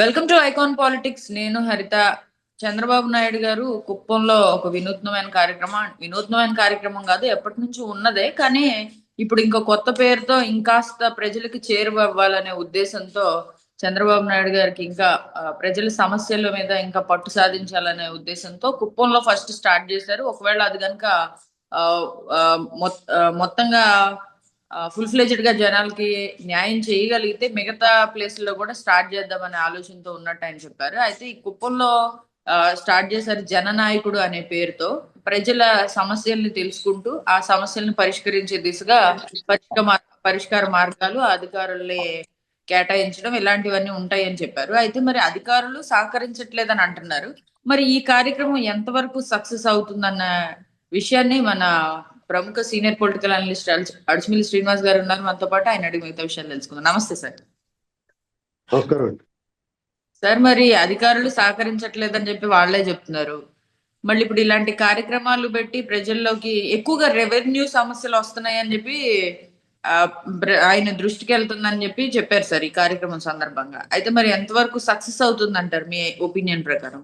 Welcome to icon politics. నేను హరిత చంద్రబాబు నాయుడు గారు కుప్పంలో ఒక వినూత్నమైన కార్యక్రమం వినూత్నమైన కార్యక్రమం కాదు ఎప్పటి నుంచి ఉన్నదే. కానీ ఇప్పుడు ఇంకో కొత్త పేరుతో ఇంకాస్త ప్రజలకు చేరువవ్వాలనే ఉద్దేశంతో చంద్రబాబు నాయుడు గారికి ఇంకా ప్రజల సమస్యల మీద ఇంకా పట్టు సాధించాలనే ఉద్దేశంతో కుప్పంలో ఫస్ట్ స్టార్ట్ చేశారు. ఒకవేళ అది కనుక మొత్తంగా ఫుల్ ఫ్లెజ్డ్గా జనాలకి న్యాయం చేయగలిగితే మిగతా ప్లేస్లో కూడా స్టార్ట్ చేద్దామనే ఆలోచనతో ఉన్నట్టు ఆయన చెప్పారు. అయితే ఈ కుప్పంలో స్టార్ట్ చేశారు జననాయకుడు అనే పేరుతో ప్రజల సమస్యల్ని తెలుసుకుంటూ ఆ సమస్యలను పరిష్కరించే దిశగా పరిష్క మార్- పరిష్కార మార్గాలు అధికారులే కేటాయించడం ఇలాంటివన్నీ ఉంటాయని చెప్పారు. అయితే మరి అధికారులు సహకరించట్లేదని అంటున్నారు. మరి ఈ కార్యక్రమం ఎంతవరకు సక్సెస్ అవుతుందన్న విషయాన్ని మన ప్రముఖ senior political analyst Adichimilli Srinivas garu ఉన్నారు. మనతో పాటు ఆయన అడిగి మిగతా విషయాలు తెలుసుకుందాం. నమస్తే సార్. నమస్కారం సార్ మరి అధికారులు సహకరించట్లేదని చెప్పి వాళ్ళే చెప్తున్నారు. మళ్ళీ ఇప్పుడు ఇలాంటి కార్యక్రమాలు పెట్టి ప్రజల్లోకి ఎక్కువగా రెవెన్యూ సమస్యలు వస్తున్నాయని చెప్పి ఆయన దృష్టికి వెళ్తుందని చెప్పి చెప్పారు సార్ ఈ కార్యక్రమం సందర్భంగా. అయితే మరి ఎంతవరకు సక్సెస్ అవుతుంది అంటారు మీ ఒపీనియన్ ప్రకారం?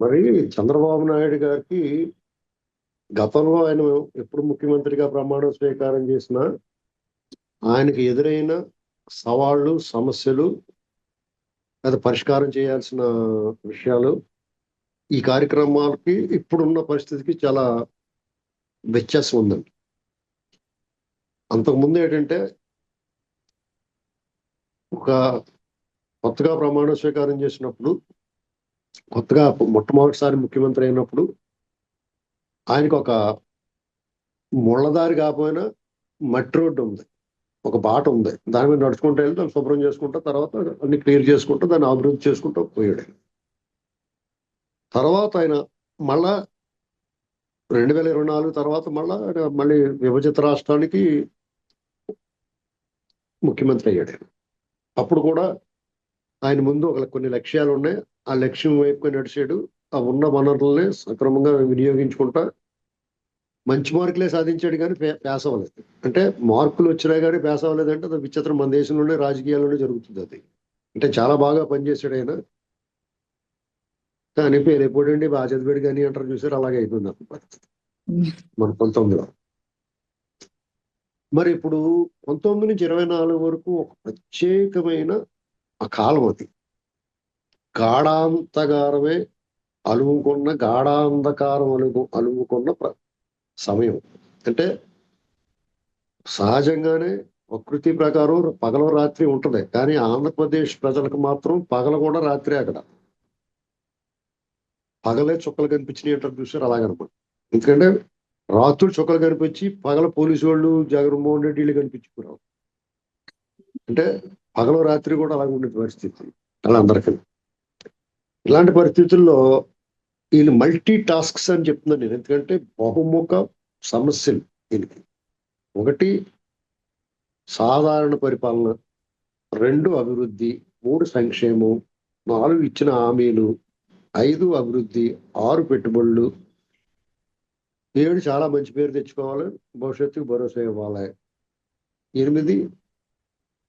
మరి చంద్రబాబు నాయుడు గారికి గతంలో ఆయన ఎప్పుడు ముఖ్యమంత్రిగా ప్రమాణ స్వీకారం చేసినా ఆయనకి ఎదురైన సవాళ్ళు సమస్యలు లేదా పరిష్కారం చేయాల్సిన విషయాలు ఈ కార్యక్రమాలకి ఇప్పుడున్న పరిస్థితికి చాలా వ్యత్యాసం ఉందండి. అంతకుముందు ఏంటంటే ఒక కొత్తగా ప్రమాణ స్వీకారం చేసినప్పుడు కొత్తగా మొట్టమొదటిసారి ముఖ్యమంత్రి అయినప్పుడు ఆయనకు ఒక ముళ్ళదారి కాకపోయినా మట్టి రోడ్డు ఉంది. ఒక బాట ఉంది. దాని మీద నడుచుకుంటూ వెళ్ళి దాన్ని శుభ్రం చేసుకుంటా తర్వాత అన్ని క్లియర్ చేసుకుంటూ దాన్ని అభివృద్ధి చేసుకుంటూ పోయాడు. తర్వాత ఆయన మళ్ళా రెండు వేల ఇరవై నాలుగు తర్వాత మళ్ళా ఆయన మళ్ళీ విభజిత రాష్ట్రానికి ముఖ్యమంత్రి అయ్యాడు. అప్పుడు కూడా ఆయన ముందు ఒక కొన్ని లక్ష్యాలు ఉన్నాయి ఆ లక్ష్యం వైపుగా నడిచాడు. ఆ ఉన్న వనరుల్ని సక్రమంగా వినియోగించుకుంటా మంచి మార్కులే సాధించాడు కానీ పే- పాస్ అవ్వలేదు. అంటే మార్కులు వచ్చినా కానీ పాస్ అవ్వలేదు అంటే అది విచిత్రం మన దేశంలోనే రాజకీయాల్లోనే జరుగుతుంది అది. అంటే చాలా బాగా పనిచేశాడు ఆయన. కానీ పేరు ఎప్పుడండి బాగా చదివాడు కానీ అంటారు చూసారు అలాగే అయిపోయింది అప్పుడు పరిస్థితి. మన పంతొమ్మిదిలో. మరి ఇప్పుడు పంతొమ్మిది నుంచి ఇరవై నాలుగు వరకు ఒక ప్రత్యేకమైన ఆ కాలం అది. గాఢాంతకారమే అలుముకున్న గాఢాంధకారం అలుగు అలుముకున్న సమయం. అంటే సహజంగానే ప్రకృతి ప్రకారం పగల రాత్రి ఉంటుంది. కానీ ఆంధ్రప్రదేశ్ ప్రజలకు మాత్రం పగల కూడా రాత్రి అక్కడ. పగలే చుక్కలు కనిపించినాయి అంటారు చూసారు అలాగనమాట ఎందుకంటే రాత్రులు చుక్కలు కనిపించి పగల పోలీసు వాళ్ళు జగన్మోహన్ రెడ్డి వీళ్ళు కనిపించుకురావు అంటే పగల రాత్రి కూడా అలాగే ఉండే పరిస్థితి వాళ్ళందరికీ ఇలాంటి పరిస్థితుల్లో వీళ్ళు మల్టీ టాస్క్స్ అని చెప్తున్నాను నేను. ఎందుకంటే బహుముఖ సమస్యలు దీనికి. ఒకటి సాధారణ పరిపాలన. రెండు అభివృద్ధి. మూడు సంక్షేమం. నాలుగు ఇచ్చిన హామీలు. ఐదు అభివృద్ధి. ఆరు పెట్టుబడులు. ఏడు చాలా మంచి పేరు తెచ్చుకోవాలి. భవిష్యత్తుకు భరోసా ఇవ్వాలి. ఎనిమిది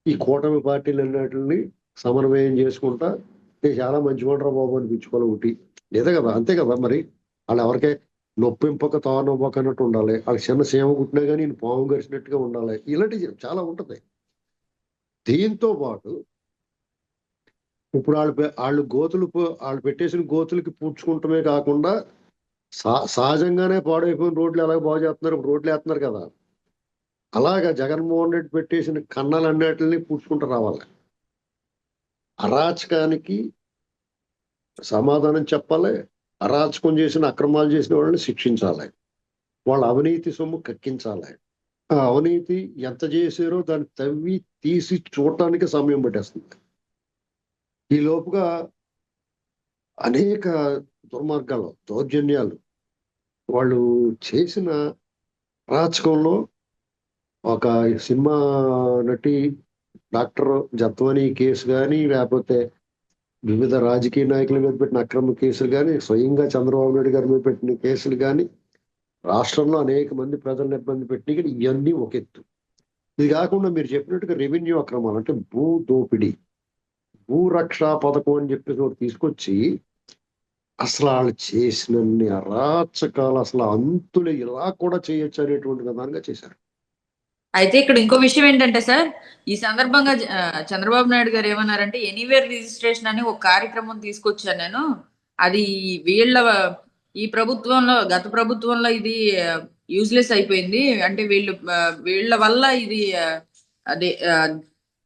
ఈ కూటమి పార్టీలు అన్నిటిని సమన్వయం చేసుకుంటా. నేను చాలా మంచి వంటరా బాబు అనిపించుకోవాలి ఒకటి. లేదా కదా? అంతే కదా మరి. వాళ్ళు ఎవరికే నొప్పింపక తానొప్పక అన్నట్టు ఉండాలి. వాళ్ళకి చిన్న సీమ కుట్టినా కానీ నేను పాము గరిచినట్టుగా ఉండాలి. ఇలాంటివి చాలా ఉంటుంది దీంతో పాటు ఇప్పుడు వాళ్ళు వాళ్ళు గోతులు వాళ్ళు పెట్టేసిన గోతులకి పూడ్చుకుంటమే కాకుండా సహ- సహజంగానే పాడైపోయిన రోడ్లు ఎలాగ బాగు చేస్తున్నారు? ఇప్పుడు రోడ్లు వేస్తున్నారు కదా. అలాగా జగన్మోహన్ రెడ్డి పెట్టేసిన కన్నాలన్నిటిని పూడ్చుకుంటూ రావాలి. అరాచకానికి సమాధానం చెప్పాలి అరాచకం చేసిన అక్రమాలు చేసిన వాళ్ళని శిక్షించాలి. వాళ్ళ అవినీతి సొమ్ము కక్కించాలి. ఆ అవినీతి ఎంత చేశారో దాన్ని తవ్వి తీసి చూడటానికి సమయం పట్టేస్తుంది. ఈ లోపుగా అనేక దుర్మార్గాలు దౌర్జన్యాలు వాళ్ళు చేసిన అరాచకంలో ఒక సినిమా నటి డాక్టర్ జత్వని కేసు కానీ లేకపోతే వివిధ రాజకీయ నాయకుల మీద పెట్టిన అక్రమ కేసులు కానీ స్వయంగా చంద్రబాబు నాయుడు గారి మీద పెట్టిన కేసులు కానీ రాష్ట్రంలో అనేక మంది ప్రజలను ఇబ్బంది పెట్టి కానీ ఇవన్నీ ఒక ఎత్తు. ఇది కాకుండా మీరు చెప్పినట్టుగా రెవెన్యూ అక్రమాలు అంటే భూ దోపిడీ భూరక్ష పథకం అని చెప్పేసి ఒకటి తీసుకొచ్చి అసలు వాళ్ళు చేసినన్ని అరాచకాలు అసలు అంతులు ఇలా కూడా చేయొచ్చు అనేటువంటి విధానంగా చేశారు. అయితే ఇక్కడ ఇంకో విషయం ఏంటంటే సార్ ఈ సందర్భంగా చంద్రబాబు నాయుడు గారు ఏమన్నారంటే ఎనీవేర్ రిజిస్ట్రేషన్ అని ఒక కార్యక్రమం తీసుకొచ్చాను నేను. అది వీళ్ళ ఈ ప్రభుత్వంలో గత ప్రభుత్వంలో ఇది యూజ్లెస్ అయిపోయింది. అంటే వీళ్ళు వీళ్ళ వల్ల ఇది అదే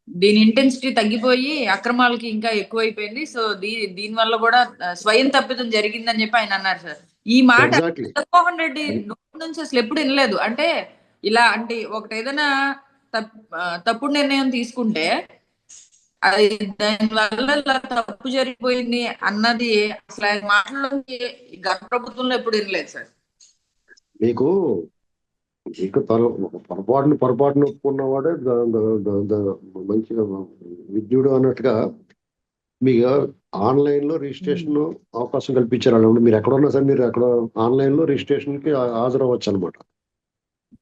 దీని ఇంటెన్సిటీ తగ్గిపోయి అక్రమాలకి ఇంకా ఎక్కువైపోయింది. సో దీ దీని వల్ల కూడా స్వయం తప్పిదం జరిగిందని చెప్పి ఆయన అన్నారు సార్. ఈ మాట జగన్మోహన్ రెడ్డి నోటి నుంచి అసలు ఎప్పుడు వినలేదు. అంటే ఇలా అంటే ఒకటి ఏదైనా తప్పుడు నిర్ణయం తీసుకుంటే అది దాని వల్ల తప్పు జరిగిపోయింది అన్నది అసలు ఆయన మాటల్లోంచి గత ప్రభుత్వంలో ఎప్పుడు వినలేదు సార్. మీకు మీకు తను పొరపాటును పొరపాటును ఒప్పుకున్నవాడే మంచిగా విద్యుడు అన్నట్టుగా మీకు ఆన్లైన్లో రిజిస్ట్రేషన్ అవకాశం కల్పించారు. మీరు ఎక్కడ ఉన్నా సరే మీరు అక్కడ ఆన్లైన్లో రిజిస్ట్రేషన్కి హా- హాజరవ్వచ్చు అనమాట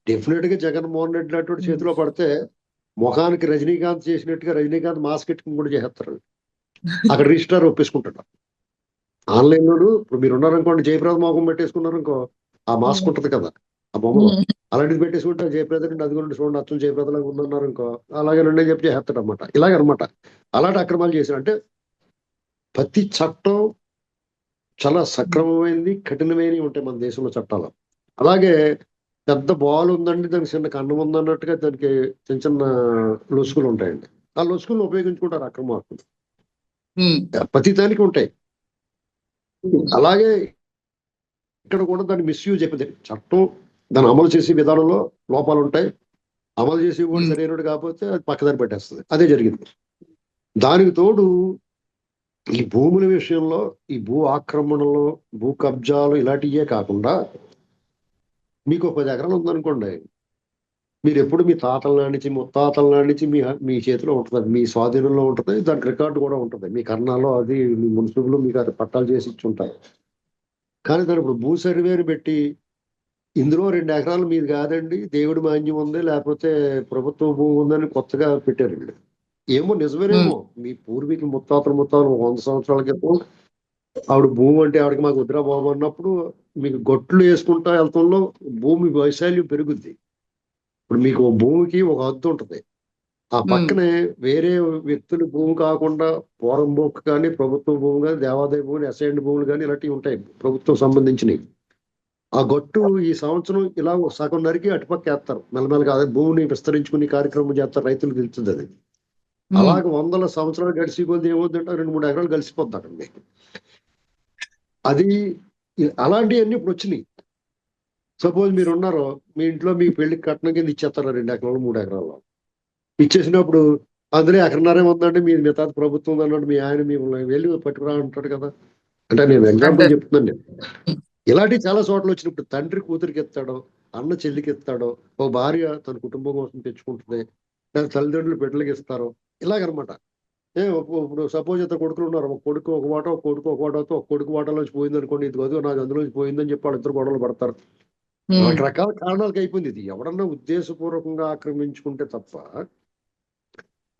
డెఫినెట్గా జగన్మోహన్ రెడ్డి అటువంటి చేతిలో పడితే ముఖానికి రజనీకాంత్ చేసినట్టుగా రజనీకాంత్ మాస్క్ ఎట్టుకుని కూడా చేస్తారు అక్కడ రిజిస్టర్ ఒప్పేసుకుంటాడు ఆన్లైన్ లోను ఇప్పుడు మీరు ఉన్నారనుకోండి జయప్రద మోహం పెట్టేసుకున్నారనుకో ఆ మాస్క్ ఉంటది కదా ఆ బొమ్మ అలాంటిది పెట్టేసుకుంటే జయప్రద నుండి అది కూడా చూడండి అచ్చం జయప్రదలాగా ఉందన్నారు ఇంకో అలాగే నుండి చెప్పి చేస్తాడు అనమాట ఇలాగనమాట. అలాంటి అక్రమాలు చేశారు అంటే ప్రతి చట్టం చాలా సక్రమమైనది కఠినమైనవి ఉంటాయి మన దేశంలో చట్టాలు. అలాగే పెద్ద బాల్ ఉందండి దానికి చిన్న కన్నం ఉందన్నట్టుగా దానికి చిన్న చిన్న లొసుగులు ఉంటాయండి. ఆ లొసుగులను ఉపయోగించుకుంటారు అక్రమార్కులు. దానికి ఉంటాయి. అలాగే ఇక్కడ కూడా దాన్ని మిస్యూజ్ అయిపోయింది చట్టం దాన్ని అమలు చేసే విధానంలో లోపాలు ఉంటాయి. అమలు చేసే కూడా. సరైనడు కాకపోతే అది పక్కదారి పెట్టేస్తుంది. అదే జరిగింది. దానికి తోడు ఈ భూముల విషయంలో ఈ భూ ఆక్రమణలు భూ కబ్జాలు ఇలాంటివే కాకుండా మీకు ఒక ఎకరాలు ఉందనుకోండి. మీరు ఎప్పుడు మీ తాతల నాటించి ముత్తాతల నాటించి మీ మీ చేతిలో ఉంటుంది. మీ స్వాధీనంలో ఉంటుంది. దానికి రికార్డు కూడా ఉంటుంది. మీ కర్ణాలో అది మీ మున్సిపల్ మీకు అది పట్టాలు చేసి ఇచ్చి ఉంటారు. కానీ దాని ఇప్పుడు భూ సర్వేని పెట్టి ఇందులో రెండు ఎకరాలు మీది కాదండి. దేవుడి మాన్యం ఉంది. లేకపోతే ప్రభుత్వ భూమి ఉందని కొత్తగా పెట్టారండి ఏమో నిజమేనేమో. మీ పూర్వీకులు ముత్తాతలు ముత్తాతలు వంద సంవత్సరాల క్రితం ఆవిడ భూమి అంటే ఆవిడకి మాకు వద్దురా బాబు అన్నప్పుడు మీకు గొట్లు వేసుకుంటా వెళ్తంలో భూమి వైశాల్యం పెరుగుద్ది. ఇప్పుడు మీకు భూమికి ఒక హద్దు ఉంటది. ఆ పక్కనే వేరే వ్యక్తుల భూమి కాకుండా పూర్వం భూమి కానీ ప్రభుత్వ భూమి కానీ దేవాదాయ భూమి అసైన్డ్ భూములు కానీ ఇలాంటివి ఉంటాయి ప్రభుత్వం సంబంధించినవి. ఆ గొట్టు ఈ సంవత్సరం ఇలా సగం నరికి అటుపక్క వేస్తారు. మెల్లమెల్లగా అదే భూమిని విస్తరించుకుని కార్యక్రమం చేస్తారు రైతులకు తెలుస్తుంది అది. అలాగే వందల సంవత్సరాలు గడిచి కొద్ది ఏమవుతుందంటే రెండు మూడు ఎకరాలు కలిసిపోద్ది అక్కడ అది అలాంటివన్నీ ఇప్పుడు వచ్చినాయి. సపోజ్ మీరు ఉన్నారో మీ ఇంట్లో మీ పెళ్ళికి కట్నం కింద ఇచ్చేస్తారు రెండు ఎకరాలు మూడు ఎకరాలు? ఇచ్చేసినప్పుడు అందులో ఎకరన్నరే ఉందంటే మీ మిగతా ప్రభుత్వం అన్నట్టు మీ ఆయన మిమ్మల్ని వెళ్ళి పట్టుకురా అంటాడు కదా. అంటే నేను ఎగ్జాంపుల్ చెప్తున్నాను నేను. ఇలాంటివి చాలా చోట్ల వచ్చినప్పుడు తండ్రి కూతురికి ఎత్తాడో అన్న చెల్లికి ఎత్తాడో ఓ భార్య తన కుటుంబం కోసం తెచ్చుకుంటుంది లేదా తల్లిదండ్రులు బిడ్డలకి ఇస్తారు ఇలాగనమాట. ఇప్పుడు- ఇప్పుడు సపోజ్ ఇద్దరు కొడుకులు ఉన్నారు. ఒక కొడుకు ఒక వాట ఒక కొడుకు ఒక వాటతో ఒక కొడుకు వాటలోంచి పోయింది అనుకోండి ఇది కాదు నాకు అందులోంచి పోయిందని చెప్పి వాళ్ళు ఇద్దరు గొడవలు పడతారు. రకరకాల కారణాలకు అయిపోయింది ఇది. ఎవడన్నా ఉద్దేశపూర్వకంగా ఆక్రమించుకుంటే తప్ప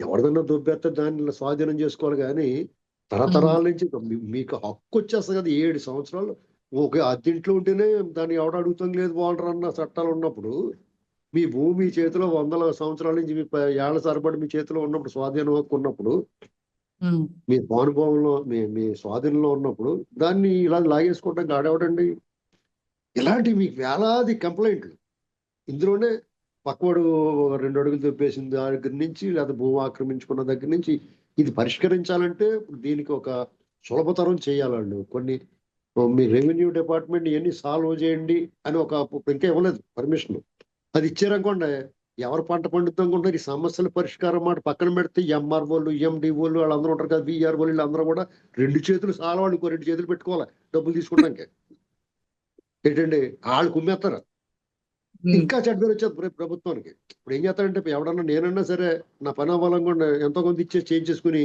ఎవరిదన్నా దొబ్బేస్తే దాన్ని స్వాధీనం చేసుకోవాలి కానీ తరతరాల నుంచి మీకు హక్కు వచ్చేస్తుంది కదా ఏడు సంవత్సరాలు. ఒక అద్దెంట్లో ఉంటేనే దాన్ని ఎవడ అడుగుతాం లేదు బాగుంటారు అన్న చట్టాలు ఉన్నప్పుడు మీ భూమి చేతిలో వందల సంవత్సరాల నుంచి మీ ఏళ్ళ సరిపడి మీ చేతిలో ఉన్నప్పుడు స్వాధీనం హక్కు ఉన్నప్పుడు మీ అనుభవంలో మీ మీ స్వాధీనంలో ఉన్నప్పుడు దాన్ని ఇలా లాగేసుకోవడం ఆడేవడండి ఇలాంటి మీకు వేలాది కంప్లైంట్లు. ఇందులోనే పక్కవాడు రెండు అడుగులు తెప్పేసిన దగ్గర నుంచి లేదా భూమి ఆక్రమించుకున్న దగ్గర నుంచి ఇది పరిష్కరించాలంటే దీనికి ఒక సులభతరం చేయాలండి. కొన్ని మీ రెవెన్యూ డిపార్ట్మెంట్ ఇవన్నీ సాల్వ్ చేయండి అని ఒక ఇంకా ఇవ్వలేదు పర్మిషన్ అది ఇచ్చారనుకోండి ఎవరు పంట పండుతాం అనుకుంటున్నారు ఈ సమస్యల పరిష్కారం మాట పక్కన పెడితే ఎంఆర్ఓలు ఎండిఓలు వాళ్ళందరూ ఉంటారు కదా విఆర్ఓలు వీళ్ళందరూ కూడా రెండు చేతులు చాలా వాళ్ళు ఇంకో రెండు చేతులు పెట్టుకోవాలి డబ్బులు తీసుకోవడానికి ఏంటండి? వాళ్ళు కుమ్మేస్తారు. ఇంకా చెడ్డ పేరు వచ్చేది ప్ర- ప్రభుత్వానికి. ఇప్పుడు ఏం చేస్తారంటే ఎవడన్నా నేనన్నా సరే నా పని అవ్వాలనుకోండి ఎంతో కొంత ఇచ్చేసి చేంజ్ చేసుకుని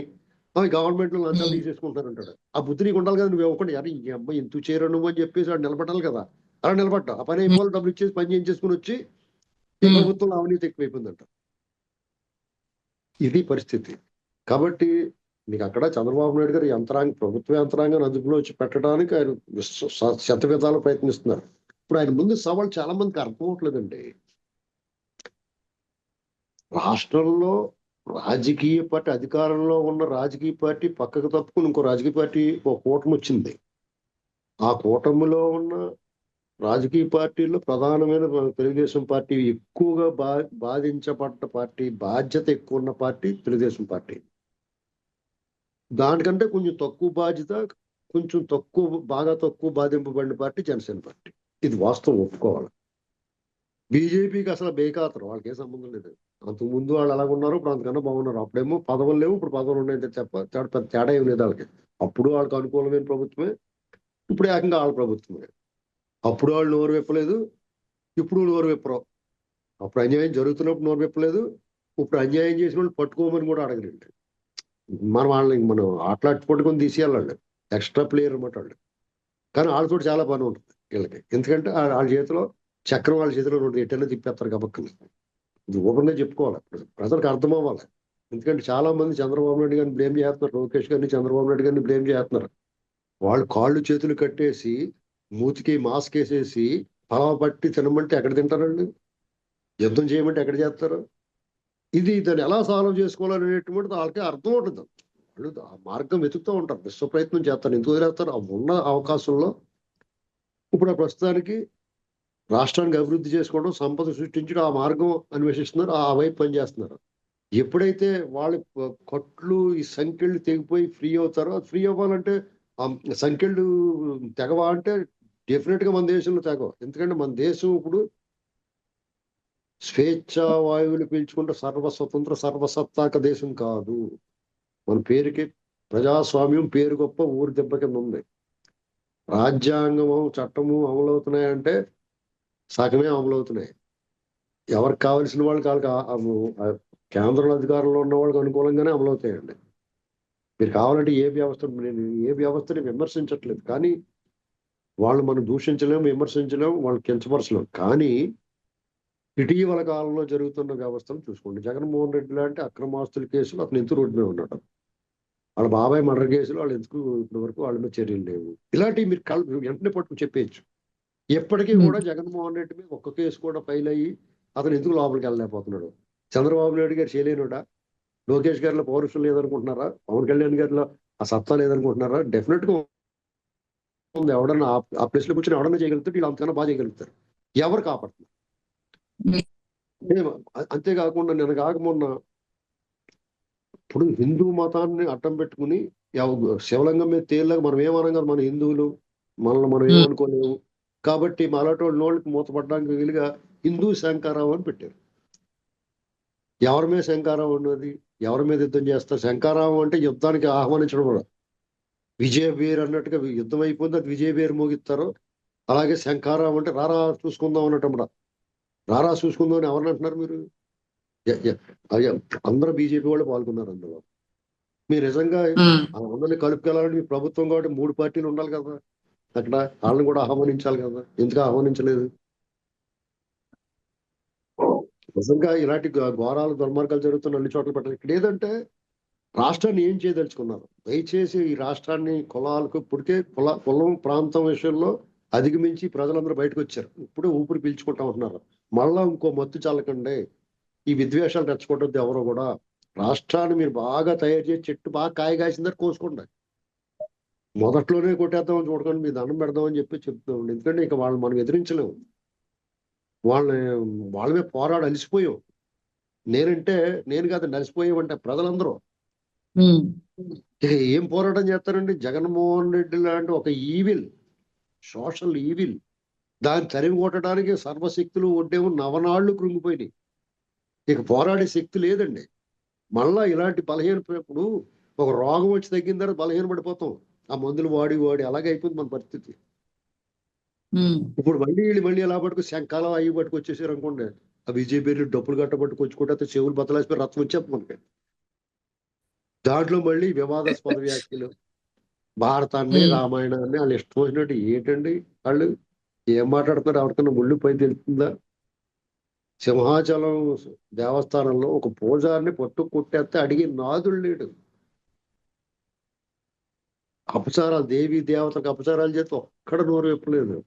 గవర్నమెంట్లో లంచాలు. తీసేసుకుంటారు అంటాడు. ఆ బుద్ధి నీకు ఉండాలి కదా నువ్వు ఇవ్వకుండా అరే ఈ అమ్మాయి ఎందుకు చేయరు నువ్వు అని చెప్పేసి వాడు నిలబడాలి కదా. అలా నిలబడ్డా. ఆ పని అయిపోవాలి డబ్బులు ఇచ్చేసి పని చేయించేసుకుని వచ్చి. ప్రభుత్వంలో అవినీతి ఎక్కువైపోయిందంట. ఇది పరిస్థితి. కాబట్టి మీకు అక్కడ చంద్రబాబు నాయుడు గారు యంత్రాంగ ప్రభుత్వ యంత్రాంగాన్ని అదుపులో వచ్చి పెట్టడానికి ఆయన శతవిధాలు ప్రయత్నిస్తున్నారు. ఇప్పుడు ఆయన ముందు సవాళ్ళు చాలా మందికి అర్థం అవట్లేదండి రాష్ట్రంలో రాజకీయ పార్టీ అధికారంలో ఉన్న రాజకీయ పార్టీ పక్కకు తప్పుకుని ఇంకో రాజకీయ పార్టీ ఒక కూటమి వచ్చింది. ఆ కూటమిలో ఉన్న రాజకీయ పార్టీల్లో ప్రధానమైన తెలుగుదేశం పార్టీ ఎక్కువగా బా బాధించబడ్డ పార్టీ బాధ్యత ఎక్కువ ఉన్న పార్టీ తెలుగుదేశం పార్టీ. దానికంటే కొంచెం తక్కువ బాధ్యత కొంచెం తక్కువ బాగా తక్కువ బాధింపబడిన పార్టీ జనసేన పార్టీ. ఇది వాస్తవం ఒప్పుకోవాలి. బీజేపీకి అసలు బేకాతరు వాళ్ళకి ఏ సంబంధం లేదు. అంతకు ముందు వాళ్ళు అలాగ ఉన్నారు ఇప్పుడు అంతకన్నా బాగున్నారు. అప్పుడేమో పదవులు లేవు ఇప్పుడు పదవులు ఉన్నాయంటే చెప్ప తేడా తేడా ఏం లేదు వాళ్ళకి. అప్పుడు వాళ్ళకి అనుకూలమైన ప్రభుత్వమే ఇప్పుడు ఏకంగా వాళ్ళ ప్రభుత్వమే. అప్పుడు వాళ్ళు నోరు విప్పలేదు ఇప్పుడు నోరు విప్పరు. అప్పుడు అన్యాయం జరుగుతున్నప్పుడు నోరు విప్పలేదు ఇప్పుడు అన్యాయం చేసిన వాళ్ళు పట్టుకోమని కూడా అడగలేండి మనం వాళ్ళని మనం ఆటలాడి పట్టుకొని తీసేయాలండి ఎక్స్ట్రా ప్లేయర్ అనమాట వాళ్ళు. కానీ వాళ్ళతో చాలా పని ఉంటుంది వీళ్ళకి. ఎందుకంటే ఆ- వాళ్ళ చేతిలో చక్రం వాళ్ళ చేతిలో ఉంటుంది. ఎటైనా తిప్పేస్తారు కాబట్టి ఇది ఓపెన్గా చెప్పుకోవాలి ప్రజలకు అర్థం అవ్వాలి. ఎందుకంటే చాలా మంది చంద్రబాబు నాయుడు గారిని బ్లేమ్ చేస్తున్నారు. లోకేష్ గారిని చంద్రబాబు నాయుడు గారిని బ్లేమ్ చేస్తున్నారు. వాళ్ళు కాళ్ళు చేతులు కట్టేసి మూతికి మాస్క్ వేసేసి పలావ పట్టి తినమంటే ఎక్కడ తింటారండి? యుద్ధం చేయమంటే ఎక్కడ చేస్తారు? ఇది దాన్ని ఎలా సాల్వ్ చేసుకోవాలనేటువంటిది వాళ్ళకి అర్థం ఉంటుంది వాళ్ళు ఆ మార్గం వెతుకుతూ ఉంటారు. విశ్వ ప్రయత్నం చేస్తారు. ఎందుకు వదిలేస్తారు? ఆ ఉన్న అవకాశంలో ఇప్పుడు ఆ ప్రస్తుతానికి రాష్ట్రానికి అభివృద్ధి చేసుకోవడం సంపద సృష్టించడం ఆ మార్గం అన్వేషిస్తున్నారు. ఆ వైపు పనిచేస్తున్నారు ఎప్పుడైతే వాళ్ళ కొట్లు ఈ సంఖ్యలు తెగిపోయి ఫ్రీ అవుతారో ఫ్రీ అవ్వాలంటే ఆ సంఖ్యలు తెగవా అంటే డెఫినెట్గా మన దేశంలో తెగవ. ఎందుకంటే మన దేశం ఇప్పుడు స్వేచ్ఛా వాయువులు పీల్చుకుంటే సర్వ స్వతంత్ర సర్వసత్తాక దేశం కాదు. మన పేరుకి ప్రజాస్వామ్యం పేరు గొప్ప ఊరు దెబ్బ కింద ఉంది. రాజ్యాంగము చట్టము అమలవుతున్నాయంటే సగమే అమలవుతున్నాయి. ఎవరికి కావలసిన వాళ్ళకి వాళ్ళకి కేంద్రంలో అధికారంలో ఉన్న వాళ్ళకి అనుకూలంగానే అమలవుతాయండి. మీరు కావాలంటే ఏ వ్యవస్థ నేను ఏ వ్యవస్థని విమర్శించట్లేదు. కానీ వాళ్ళు మనం దూషించలేము విమర్శించలేము వాళ్ళు కించపరచలేము. కానీ ఇటీవల కాలంలో జరుగుతున్న వ్యవస్థను చూసుకోండి. జగన్మోహన్ రెడ్డి లాంటి అక్రమాస్తుల కేసులు అతను ఎందుకు రోడ్డు మీద ఉన్నాడు? వాళ్ళ బాబాయ్ మర్డర్ కేసులు వాళ్ళు ఎందుకు ఇప్పటి వరకు వాళ్ళ మీద చర్యలు లేవు? ఇలాంటివి మీరు కల్ వెంటనే పట్టుకుని చెప్పేయచ్చు. ఎప్పటికీ. కూడా జగన్మోహన్ రెడ్డి మీద ఒక్క కేసు కూడా ఫైల్ అయ్యి అతను ఎందుకు లోపలికి వెళ్ళలేకపోతున్నాడు? చంద్రబాబు నాయుడు గారు చేయలేనుడా లోకేష్ గారిలో పౌరుషం లేదనుకుంటున్నారా? పవన్ కళ్యాణ్ గారిలో ఆ సత్తా లేదనుకుంటున్నారా? డెఫినెట్గా ఉంది ఎవడన్నా ఆ- ప్లేస్లో కూర్చొని ఎవడన్నా చేయగలుగుతాడు వీళ్ళు అంతకన్నా బాగా చేయగలుగుతారు ఎవరు కాపాడుతున్నారు అంతేకాకుండా నేను కాక మొన్న ఇప్పుడు హిందూ మతాన్ని అడ్డం పెట్టుకుని శివలింగం మీద తేలిలాగా మనం ఏమనం కదా మన హిందువులు మనల్ని మనం. ఏమనుకోలేము. కాబట్టి మాలాంటి వాళ్ళ నోళ్ళకి మూతపడడానికి వీలుగా హిందూ శంకారావు అని పెట్టారు. ఎవరి మీద శంకారావు ఉన్నది ఎవరి మీద యుద్ధం చేస్తారు? శంకారావు అంటే యుద్ధానికి ఆహ్వానించడం కూడా. విజయ బేర్ అన్నట్టుగా యుద్ధం అయిపోయింది అది విజయ బేర్ మోగిస్తారు అలాగే శంకారావు అంటే రారా చూసుకుందాం అన్నట్టు రారా చూసుకుందాం అని ఎవరిని అంటున్నారు మీరు? అందరూ బీజేపీ వాళ్ళు పాల్గొన్నారు అందులో. మీరు నిజంగా అందరినీ కలుపుకెళ్ళాలంటే మీ ప్రభుత్వం కాబట్టి మూడు పార్టీలు ఉండాలి కదా. అక్కడ వాళ్ళని కూడా ఆహ్వానించాలి కదా. ఎందుకు ఆహ్వానించలేదు? నిజంగా ఇలాంటి ఘోరాలు దుర్మార్గాలు జరుగుతున్న అన్ని చోట్ల పెట్టాలి. ఇక్కడ ఏదంటే రాష్ట్రాన్ని ఏం చేయదలుచుకున్నారు? దయచేసి ఈ రాష్ట్రాన్ని కులాలకు ఇప్పటికే కుల కులం ప్రాంతం విషయంలో అధిగమించి ప్రజలందరూ బయటకు వచ్చారు. ఇప్పుడు ఊపిరి పీల్చుకుంటా ఉంటున్నారు. మళ్ళా ఇంకో మత్తు చల్లకండి. ఈ విద్వేషాలు రెచ్చగొట్టద్దు ఎవరో కూడా. రాష్ట్రాన్ని మీరు బాగా తయారు చేసి చెట్టు బాగా కాయ కాసిందని కోసుకోండి. మొదట్లోనే కొట్టేద్దామని చూడకండి మీ దండం పెడదామని చెప్పి చెప్తున్నాం ఎందుకంటే ఇక వాళ్ళు మనం ఎదిరించలేము. వాళ్ళని వాళ్ళ మీద పోరాడి అలసిపోయాం. నేనంటే నేను కాదు అలసిపోయామంటే ప్రజలందరూ ఏం పోరాటం చేస్తారండి? జగన్మోహన్ రెడ్డి లాంటి ఒక ఈవిల్ సోషల్ ఈవిల్ దాన్ని తరిమి కొట్టడానికి సర్వశక్తులు ఒడ్డేమో నవనాళ్ళు కృంగిపోయినాయి. ఇక పోరాడే శక్తి లేదండి. మళ్ళా ఇలాంటి బలహీన ఇప్పుడు ఒక రోగం వచ్చి తగ్గిన తర్వాత బలహీన పడిపోతాం. ఆ మందులు వాడి వాడి అలాగే అయిపోతుంది మన పరిస్థితి. ఇప్పుడు మళ్ళీ వీళ్ళు మళ్ళీ ఎలా పట్టుకు శంఖాలు అవి పట్టుకొచ్చేసారు అనుకోండి. ఆ బీజేపీ డబ్బులు గట్ట పట్టుకొచ్చుకుంటే చెవులు బతలాసిపోయి రక్తం వచ్చేది మనకి. దాంట్లో మళ్ళీ వివాదాస్పద వ్యాఖ్యలు. భారతాన్ని. రామాయణాన్ని వాళ్ళు ఇష్టం వచ్చినట్టు ఏంటండి వాళ్ళు? ఏం మాట్లాడుతున్నారు? ఎవరికన్నా ముళ్ళు పై తెలుస్తుందా? సింహాచలం దేవస్థానంలో ఒక పూజారిని పట్టు కొట్టేస్తే అడిగి నాదుడు లేడు. అపచారాలు దేవి దేవతలకు అపచారాలు చేస్తే ఒక్కడ నోరు విప్పలేదు.